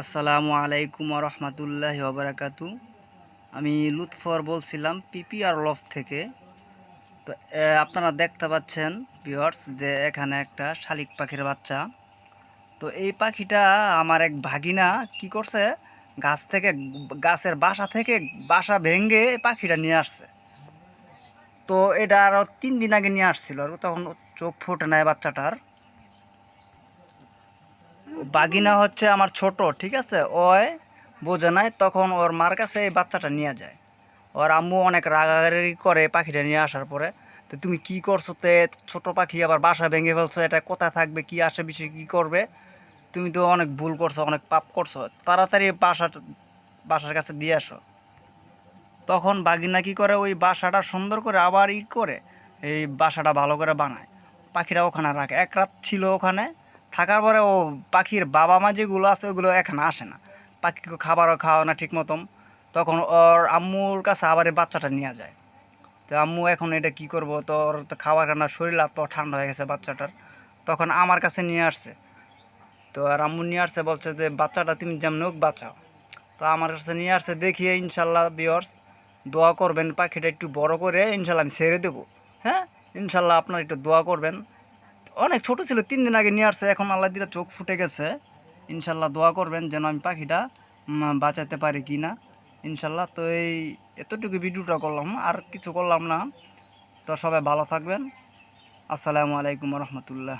আসসালামু আলাইকুম রহমতুল্লাহ ওবরাকাতু আমি লুৎফর বলছিলাম পিপিআর লফ থেকে। তো আপনারা দেখতে পাচ্ছেন ভিওর্স যে এখানে একটা শালিক পাখির বাচ্চা। তো, এই পাখিটা আমার এক ভাগিনা কি করছে? গাছ থেকে, গাছের বাসা থেকে বাসা ভেঙে পাখিটা নিয়ে আসছে। তো, এটা আরও তিন দিন আগে নিয়ে আসছিল, আর তখন চোখ ফুটে নেয় বাচ্চাটার। বাগিনা হচ্ছে আমার ছোট, ঠিক আছে? ওই বোঝে নাই, তখন ওর মার কাছে এই বাচ্চাটা নিয়ে যায়। ওর আম্মু অনেক রাগারাগি করে পাখিটা নিয়ে আসার পরে, তো তুমি কি করছ তে? ছোট পাখি আবার বাসা ভেঙে ফেলছো, এটা কোথায় থাকবে? কি আসে বিষয় কি করবে? তুমি তো অনেক ভুল করছ, অনেক পাপ করছ, তাড়াতাড়ি বাসা, বাসার কাছে দিয়ে আসো। তখন বাগিনা কি করে? ওই বাসাটা সুন্দর করে আবার ই করে, এই বাসাটা ভালো করে বানায়। পাখিটা ওখানে রাখে। এক রাত ছিল ওখানে থাকার পরে ও পাখির বাবা মা যেগুলো আছে, ওগুলো এখানে আসে না। পাখিকে খাবারও খাওয়া না ঠিক মতন তখন ওর আম্মুর কাছে আবার এই বাচ্চাটা নিয়ে যায়। তো আম্মু, এখন এটা কি করব? তো ওর তো খাবার কান্না শরীর হাত ঠান্ডা হয়ে গেছে বাচ্চাটার। তখন আমার কাছে নিয়ে আসছে। তো আর আম্মু নিয়ে আসছে, বলছে যে, বাচ্চাটা তুমি যেমন হোক বাঁচাও। তো আমার কাছে নিয়ে আসছে দেখিয়ে ইনশাল্লাহ বিয়র্স দোয়া করবেন পাখিটা একটু বড় করে, ইনশাল্লাহ আমি ছেড়ে দেবো। হ্যাঁ? ইনশাল্লাহ আপনার একটু দোয়া করবেন। অনেক ছোট ছিল, তিন দিন আগে নিয়ে আসছে, এখন আল্লাহ দিলে চোখ ফুটে গেছে। ইনশাল্লাহ দোয়া করবেন যেন আমি পাখিটা বাঁচাতে পারি কি না। ইনশাল্লাহ তো এই এতটুকু ভিডিওটা করলাম, আর কিছু করলাম না। তো সবাই ভালো থাকবেন। আসসালামু আলাইকুম রহমতুল্লাহ।